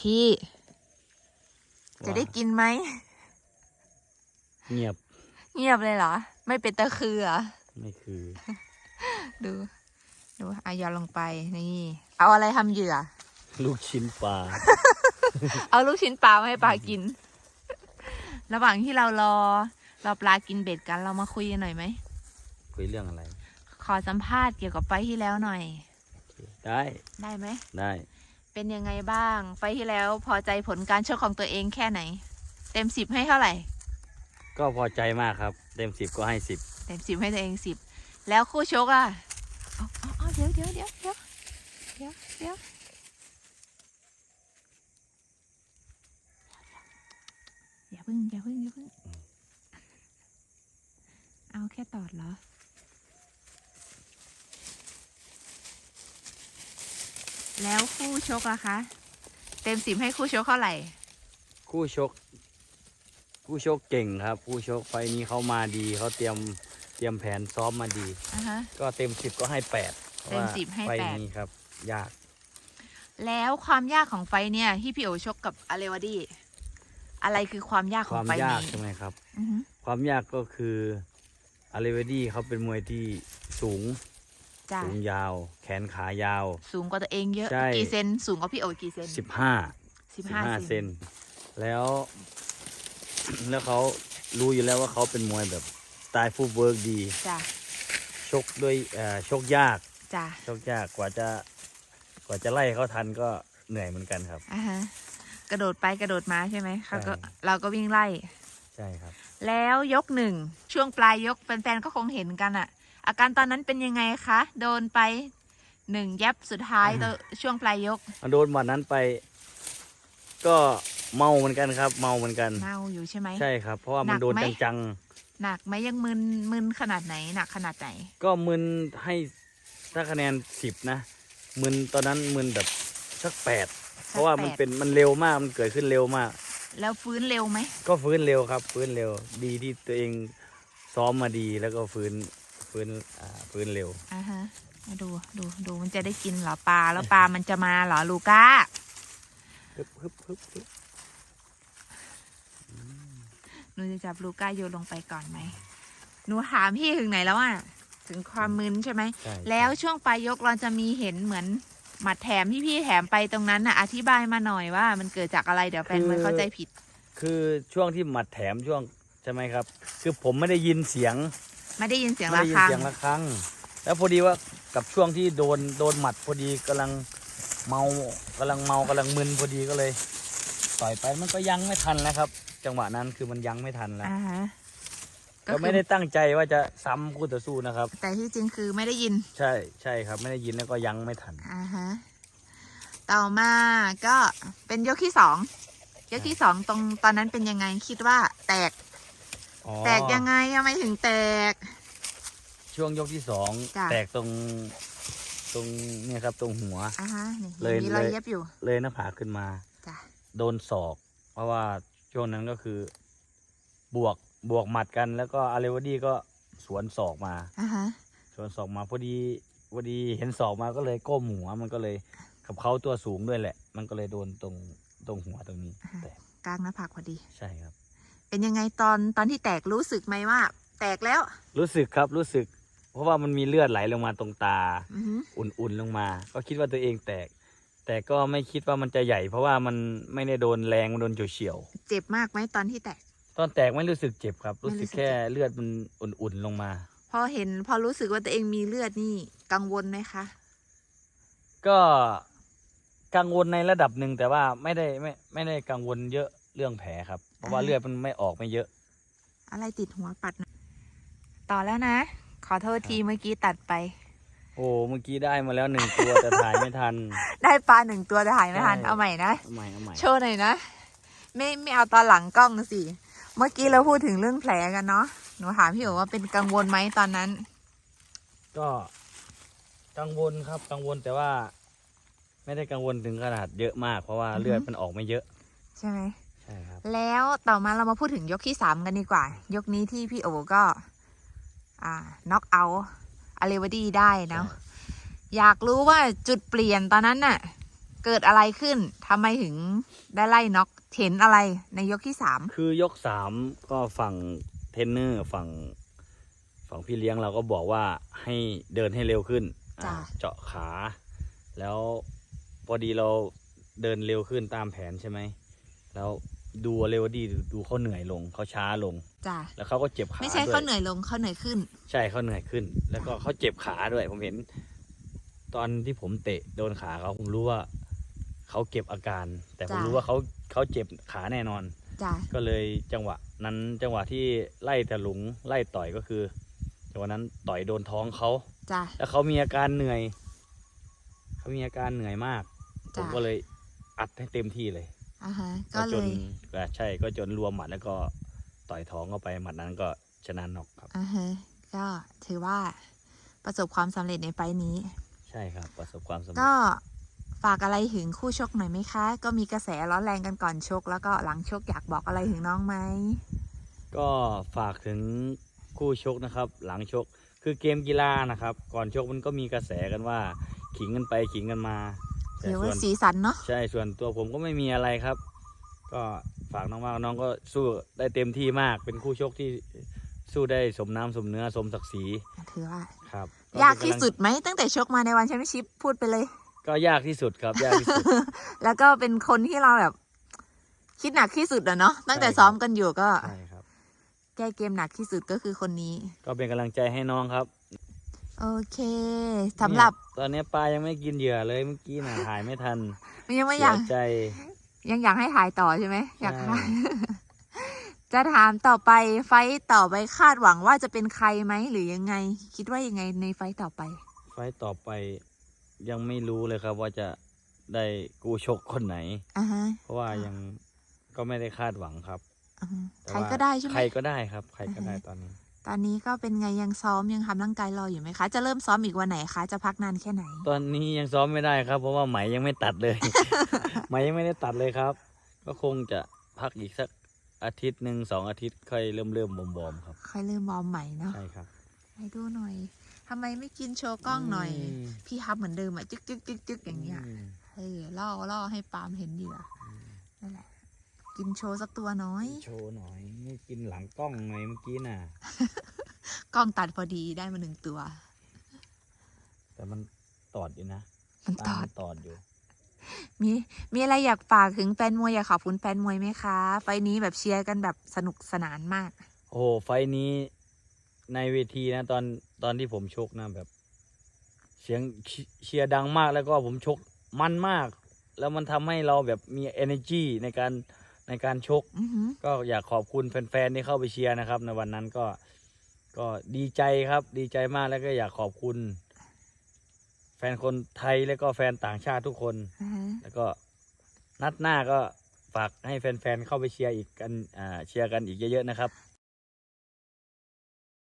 พี่ จะได้กินไหม เงียบ เงียบเลยเหรอ ไม่เป็นตะคือเหรอ ไม่คือ ดู ดูอายอนลงไปนี่ เอาอะไรทำเหยื่อ ลูกชิ้นปลา เอาลูกชิ้นปลามาให้ปลากิน ระหว่างที่เรารอรอปลากินเบ็ดกันเรามาคุยกันหน่อยไหม คุยเรื่องอะไร ขอสัมภาษณ์เกี่ยวกับไฟล์ที่แล้วหน่อยโอเคได้ ได้ไหม ได้ เป็นยังไงบ้าง ไฟล์ที่แล้วพอใจผลการชกของตัวเองแค่ไหน เต็มสิบให้เท่าไหร่ ก็พอใจมากครับ เต็มสิบก็ให้สิบเต็มสิบให้ตัวเองสิบแล้วคู่ชกอะเอาเอาเอาเดี๋ยวเดี๋ยวเดี๋ยวเดี๋ยวเดี๋ยวเดี๋ยวอย่าพึ่งอย่าพึ่งอย่าพึ่ง เอาแค่ตอดเหรอ แล้วคู่ชกอะคะ เต็มสิบให้คู่ชกเท่าไหร่ คู่ชก คู่ชกเก่งครับ คู่ชกไฟล์นี้เขามาดีเขาเตรียมเตรียมแผนซ้อมมาดี อะฮะ ก็เต็มสิบก็ให้แปดพราะว่าเต็ม10ให้ไฟล์แปดนี้ครับ ยากแล้วความยากของไฟท์เนี่ย ที่พี่โอชกกับอเลวาดี้อะไรคือความยากคของวามไฟท์ยากนี้ใช่ไหมครับ อือฮึความยากก็คืออาริเวดี้เขาเป็นมวยที่สูง จ้ะ สูงยาว แขนขายาว สูงกว่าตัวเองเยอะ ใช่ กี่เซนสูงกว่าพี่โอกี่เซน15สิบห้า15เซเซนนแล้ว แล้วเขารู้อยู่แล้วว่าเขาเป็นมวยแบบสไตล์ฟูลเวิร์กดี จ้ะชกด้วยเอ่อชกยาก จ้ะชกยากกว่าจะ กว่าจะไล่เขาทันก็เหนื่อยเหมือนกันครับ อ่าฮะกระโดดไปกระโดดมาใช่ไหมเขาก็ใช่ เราก็วิ่งไล่ ใช่ครับ แล้วยกหนึ่งช่วงปลายยกแฟนๆก็คงเห็นกันอะ อาการตอนนั้นเป็นยังไงคะ โดนไปหนึ่งยับสุดท้ายตัวช่วงปลายยก โดนวันนั้นไป ก็เมาเหมือนกันครับ เมาเหมือนกันเมาอยู่ใช่ไหมใช่ครับ เพราะว่ามันหนักโดนไหมจังหนักไหมยังมึนมึนขนาดไหนหนักขนาดไหนๆก็มึนให้ถ้าคะแนนสิบนะมึนตอนนั้นมึนแบบสักแปดเพราะว่ามันสักแปดเป็นมันเร็วมากมันเกิดขึ้นเร็วมาก แล้วฟื้นเร็วไหมก็ฟื้นเร็วครับ ฟื้นเร็วดีที่ตัวเองซ้อมมาดีแล้วก็ฟื้น ฟื้นอ่าฟื้นเร็วอ่าฮะมาดูดูดูมันจะได้กินเหรอปลาแล้วปลามันจะมาเหรอลูก้าฮึบฮึบฮึบฮึบหนูจะจับลูก้าโยนลงไปก่อนไหมหนูถามพี่ถึงไหนแล้วอะถึงความมึนใช่ไหม ใช่แล้วช่วงปลายยกเราจะมีเห็นเหมือนหมัดแถมที่พี่แถมไปตรงนั้นน่ะ อธิบายมาหน่อยว่ามันเกิดจากอะไรเดี๋ยวแฟนมวยเข้าใจผิด คือช่วงที่หมัดแถมช่วงใช่ไหมครับ คือผมไม่ได้ยินเสียง ไม่ได้ยินเสียงไม่ระได้ยินฆังเสียงระฆัง แล้วพอดีว่ากับช่วงที่โดนโดนหมัดพอดีกำลังเมากำลังเมากำลังมึนพอดีก็เลย ต่อยไปมันก็ยังไม่ทันแล้วครับ จังหวะนั้นคือมันยังไม่ทันแล้วอ่าฮะก็ก็คือไม่ได้ตั้งใจว่าจะซ้ำคู่ต่อสู้นะครับ แต่ที่จริงคือไม่ได้ยินใช่ใช่ครับ ไม่ได้ยินแล้วก็ยังไม่ทัน อ่าฮะต่อมาก็เป็นยกที่สองยกที่สองตรงตอนนั้นเป็นยังไงคิดว่าแตก อ๋อแตกยังไงทำไมถึงแตก ช่วงยกที่สองจ้ะ แตกตรงตรงเนี่ยครับตรงหัว อ่าฮะนี่เลยมีรอยเลย เย็บอยู่เลยหน้าผากขึ้นมา จ้ะโดนศอก เพราะว่าช่วงนั้นก็คือบวกบวกหมัดกัน แล้วก็อาเลวดีก็สวนศอกมา อ่าฮะสวนศอกมาพอดีพอดีเห็นศอกมาก็เลยก้มหัวมันก็เลยกับเขาตัวสูงด้วยแหละ มันก็เลยโดนตรงตรงหัวตรงนี้ แตกกลางหน้าผากพอดี ใช่ครับ เป็นยังไงตอนตอนที่แตกรู้สึกไหมว่า แตกแล้ว รู้สึกครับรู้สึก เพราะว่ามันมีเลือดไหลลงมาตรงตา อือหืออุ่นๆลงมา ก็คิดว่าตัวเองแตก แต่ก็ไม่คิดว่ามันจะใหญ่ เพราะว่ามันไม่ได้โดนแรงมันโดนเฉียวเจ็บมากไหมตอนที่แตก ๆตอนแตกไม่รู้สึกเจ็บครับ รู้สึกไม่รู้สึกแค่เจ็บเลือดมันอุ่นๆลงมา พอเห็นพอรู้สึกว่าตัวเองมีเลือดนี่กังวลไหมคะ ก็กังวลในระดับหนึ่งแต่ว่าไม่ได้ไม่ไม่ได้กังวลเยอะเรื่องแผลครับ เพราะว่าอ่าเลือดมันไม่ออกไม่เยอะ อะไรติดหัวปัดนะต่อแล้วนะ ขอโทษทีเมื่อกี้ตัดไป โอ้เมื่อกี้ได้มาแล้วหนึ่งตัวแต่ถ่ายไม่ทัน ได้ปลาหนึ่งตัวแต่ถ่ายไม่ทันใช่ เอาใหม่นะ เอาใหม่เอาใหม่โชว์หน่อยนะ ไม่ไม่เอาตอนหลังกล้องสิ เมื่อกี้เราพูดถึงเรื่องแผลกันเนาะหนูถามพี่โอว่าเป็นกังวลไหมตอนนั้น ก็กังวลครับกังวลแต่ว่า ไม่ได้กังวลถึงขนาดเยอะมาก เพราะว่าอือฮึ เลือดมันออกไม่เยอะ ใช่ไหมใช่ครับ แล้วต่อมาเรามาพูดถึงยกที่สามกันดีกว่า ยกนี้ที่พี่โอก็อ่าน็อกเอาอาเลวดีได้เนาะอยากรู้ว่าจุดเปลี่ยนตอนนั้นน่ะ เกิดอะไรขึ้นทำไมถึงได้ไล่น็อกเห็นอะไรในยกที่สามคือยกสามก็ฝั่งเทรนเนอร์ฝั่งฝั่งพี่เลี้ยงเราก็บอกว่าให้เดินให้เร็วขึ้นอ่าเจาะขา แล้วพอดีเราเดินเร็วขึ้นตามแผนใช่ไหม แล้ว ดูเร็วดีดูเขาเหนื่อยลงเขาช้าลง จ้ะแล้วเขาก็เจ็บขาไม่ใช่ด้วยเขาเหนื่อยลงเขาเหนื่อยขึ้น ใช่เขาเหนื่อยขึ้น แล้วก็เขาเจ็บขาด้วย ผมเห็น ตอนที่ผมเตะโดนขาเขาผมรู้ว่าเขาเก็บอาการ แต่ผมจ้ะ รู้ว่าเขาเขาเจ็บขาแน่นอน จ้ะก็เลยจังหวะ นั้นจังหวะที่ไล่ถลุงไล่ต่อยก็คือจังหวะนั้นต่อยโดนท้องเขาจ้ะ แล้วเขามีอาการเหนื่อยเขามีอาการเหนื่อยมากผมจ้ะก็เลยอัดให้เต็มที่เลย อ่าฮะก็จเลนยอ่าใช่ก็จนรวมหมัดแล้วก็ต่อยท้องเข้าไปหมัดนั้นก็ชนะน็อกครับ อ่าฮะก็ถือว่าประสบความสำเร็จในไฟล์นี้ ใช่ครับ ประสบความสำเร็จก็ฝากอะไรถึงคู่ชกหน่อยไหมคะ ก็มีกระแสร้อนแรงกันก่อนชก แล้วก็หลังชกอยากบอกอะไรถึงน้องไหม ก็ฝากถึงคู่ชกนะครับ หลังชกคือเกมกีฬานะครับ ก่อนชกมันก็มีกระแสกันว่า ขิงกันไปขิงกันมา แต่เดี๋ยวส่ว่าวนสีสันเนาะ ใช่ส่วนตัวผมก็ไม่มีอะไรครับ ก็ฝากน้องมากน้องก็สู้ได้เต็มที่มาก เป็นคู่ชกที่สู้ได้สมน้ำสมเนื้อสมศักดิ์ศรีถือว่า ครับยากเป็นำลังที่สุดไหมตั้งแต่ชกมาในวันแชมเปี้ยนชิพพูดไปเลย ก็ยากที่สุดครับยากที่สุด แล้วก็เป็นคนที่เราแบบ คิดหนักที่สุดอะเนาะตั้งแต่ใช่ครับ ซ้อมกันอยู่ก็ ใช่ครับ แก้เกมหนักที่สุดก็คือคนนี้ ก็เป็นกำลังใจให้น้องครับ โอเคสำหรับเนี่ยตอนนี้ปลายังไม่กินเหยื่อเลยเมื่อกี้น่ะ ถ่ายไม่ทันยังไม่เสีอยยากใจ ยังอยากให้ถ่ายต่อใช่ไหมอยากใช่ ถ่าย จะถามต่อไปไฟต์ต่อไปคาดหวังว่าจะเป็นใครไหมหรือยังไง คิดว่ายังไงในไฟต์ต่อไป ไฟต์ต่อไปยังไม่รู้เลยครับ ว่าจะได้กูชกคนไหน อ่าฮะเพราะว่ายังก็ไม่ได้คาดหวังครับอ่าฮะแต่ใครว่าก็ได้ใช่ไหม ใครก็ได้ครับ ใครก็ได้อ่าฮะตอนนี้ ตอนนี้ก็เป็นไงยังซ้อมยังทำร่างกายรออยู่ไหมคะ จะเริ่มซ้อมอีกวันไหนคะจะพักนานแค่ไหน ตอนนี้ยังซ้อมไม่ได้ครับ เพราะว่าไหมยังไม่ตัดเลย ไหมยังไม่ได้ตัดเลยครับ ก็คงจะพักอีกสักอาทิตย์หนึ่งสองอาทิตย์ค่อยเริ่มเริ่มบอมบอมๆครับ ค่อยเริ่มวอร์มใหม่เนาะใช่ครับให้ดูหน่อยทำไมไม่กินโชว์กล้องหน่อยอืมพี่ฮับเหมือนเดิมอะจึกจึกจึกจึกอย่างเงี้ยมเออล่อล่อให้ปาล์มเห็นเหยื่ออนั่นแหละ กินโชว์สักตัวน้อย โชว์หน่อยไม่กินหลังกล้องหน่อยเมื่อกี้น่ะ กล้องตัดพอดีได้มาหนึ่งตัว แต่มันตอดอยู่นะมันตตาอดมันตอดอยู่ มีมีอะไรอยากฝากถึงแฟนมวยอยากขอบคุณแฟนมวยไหมคะ ไฟล์นี้แบบเชียร์กันแบบสนุกสนานมาก โอ้โหไฟท์นี้ในเวทีนะ ตอนตอนที่ผมชกนะแบบ เสียงเชเชียร์ดังมากแล้วก็ผมชกมันมาก แล้วมันทำให้เราแบบมี energy ในการในการชกอือหือก็อยากขอบคุณแฟนๆที่เข้าไปเชียร์นะครับ ในวันนั้นก็ ก็ดีใจครับดีใจมากแล้วก็อยากขอบคุณ แฟนคนไทยแล้วก็แฟนต่างชาติทุกคนอ่าฮะแล้วก็นัดหน้าก็ฝากให้แฟนๆเข้าไปเชียร์อีกกันอ่าเชียร์กันอีกเยอะๆนะครับ